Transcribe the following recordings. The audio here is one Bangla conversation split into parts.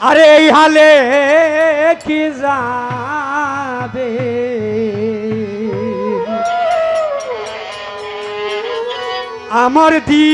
আরে এই হালে কি যাবে? আমার দি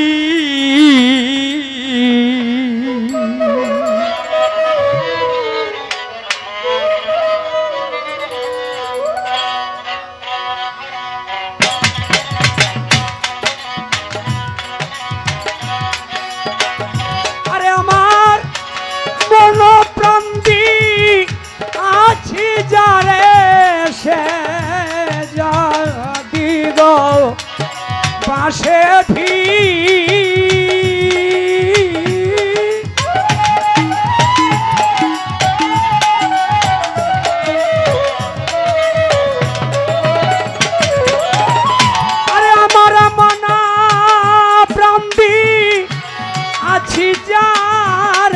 যার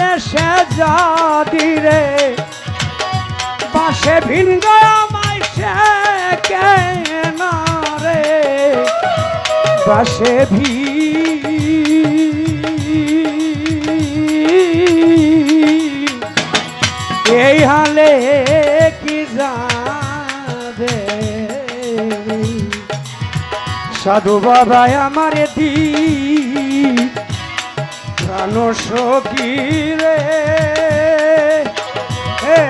যদি রে। পাশে ভিন সে কেন রে পাশে ভি এই হালে কি যাবে? সাধু বাবা আমার দি প্রাণ সখী রে এ,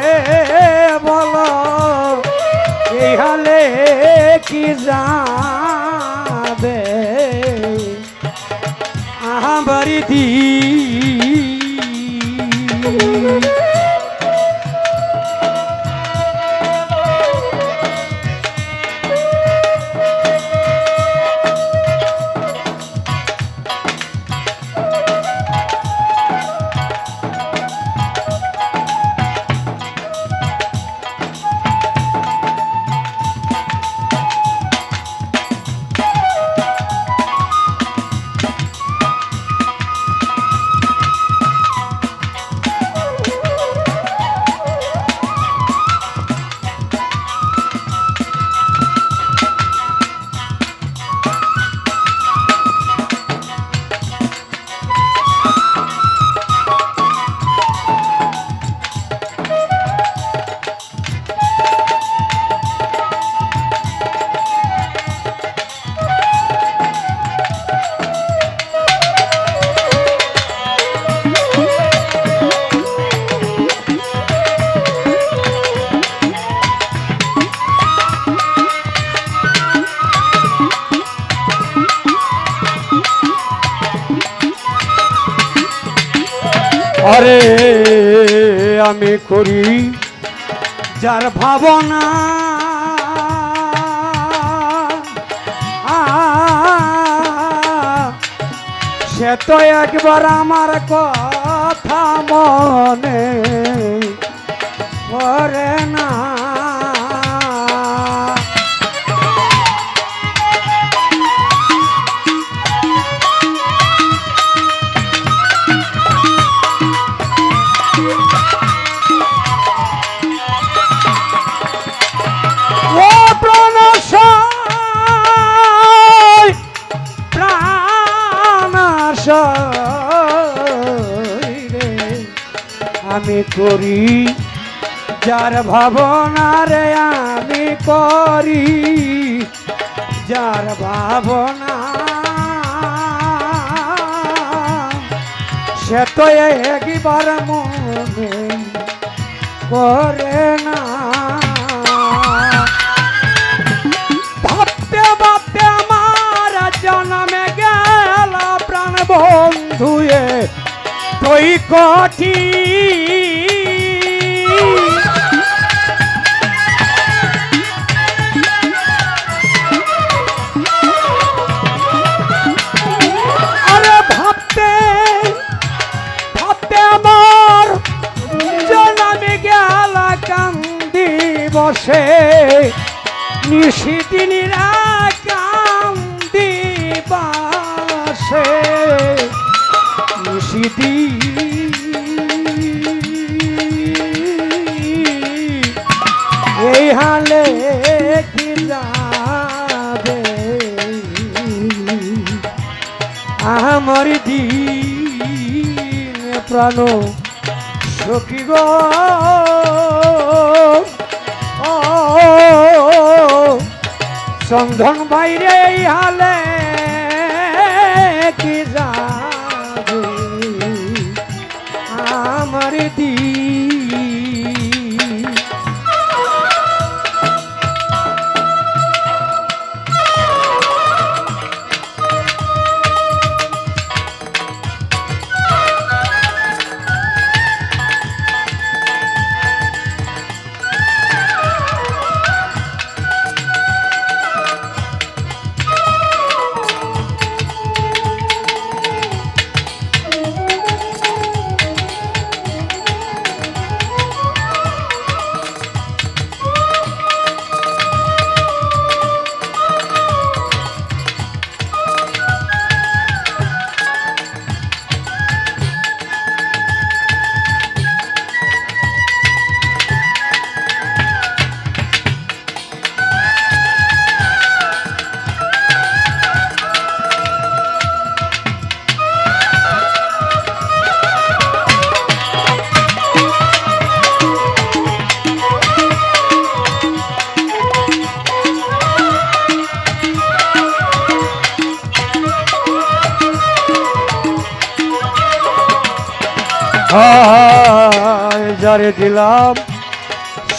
বল, এই হালে কি যাবে দি আরে আমি করি যার ভাবনা সে তো একবার আমার কথা মনে করে না। আমি করি, যার ভাবনা রে আমি করি, যার ভাবনা সে তো একবার মনে করে না। ভাবতে ভাবতে আমার জন্মে গেল প্রাণ বন্ধুয়ে, তুই কঠি বসে নিশিদিনীরা কান্দি বাসে নিশিদি এই হালে কি যাবে? আমার দিন প্রাণ সখী গো। চন্দন বাইরে হালে। যারে দিলাম।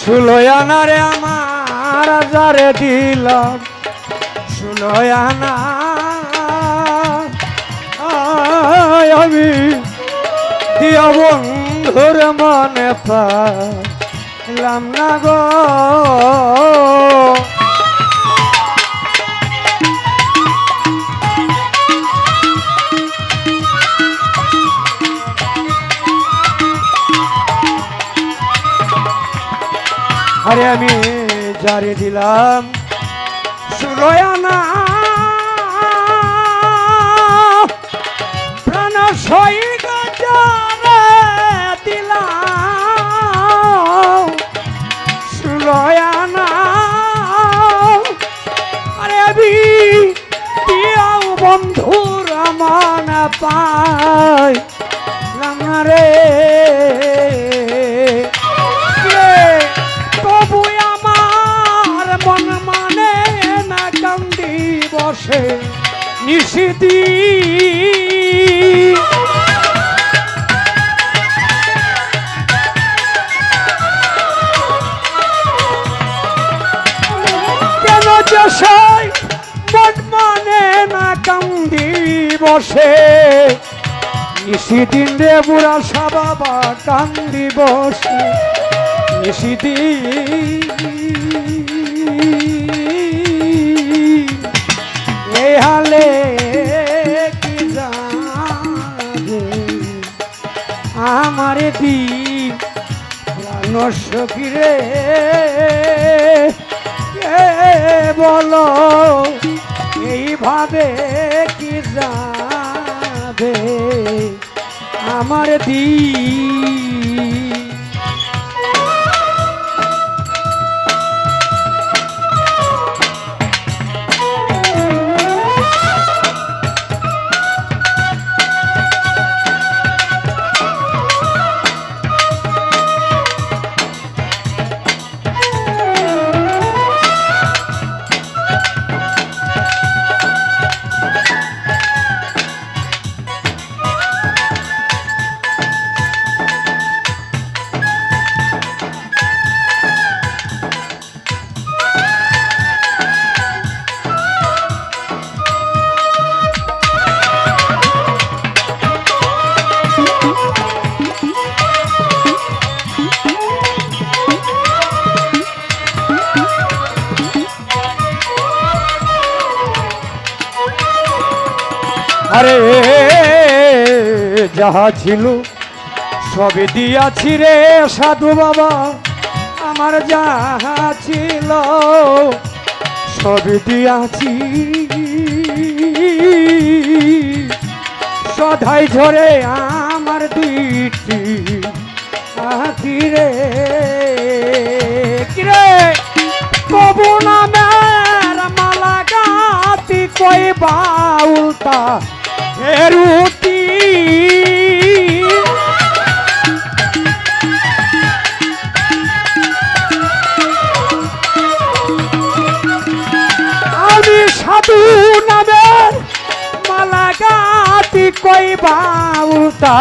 সুলয়ানা রে আমার যারে দিলাম। সুলয়ানা আমি দিয়া বন্ধুর মনে পাইলাম না গো। আরে আমি জারি দিলাম। সুরয়ানা প্রাণ সৈগ বসে নিষিদি কেন যশাই মন মানে না কান্দি বসে? নিশিদিন রে বুড়া সাবাবা কান্দি বসে। নিশিদিন হালে কি যাবে আমার সখিরে কে বলো এইভাবে কি যাবে? আমার দিন আরে, যাহা ছিল সবে দিয়াছি রে সাধু বাবা। আমার যাহা ছিল সবে দিয়াছি। সধাই ঝরে আমার দুইটি আখি রে। কিরে কবু নামের মালা গাতি কই বাউলতা রুটি আমি সাধু নামের মালা গাতি কই বাউতা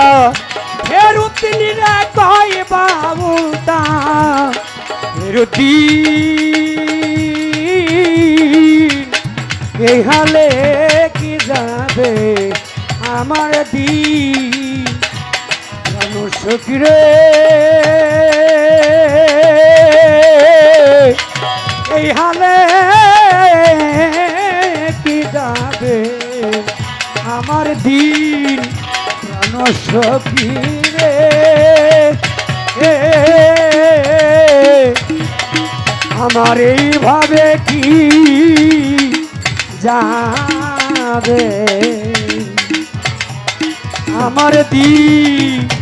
ফেরুতি নিরা কই বাউতা ফেরুতি। এই হালে কি যাবে? আমার দিন মানুষ রে এই হালে কি যাবে? আমার দিন সখীরে আমার এইভাবে কি যাবে? আমার দিন।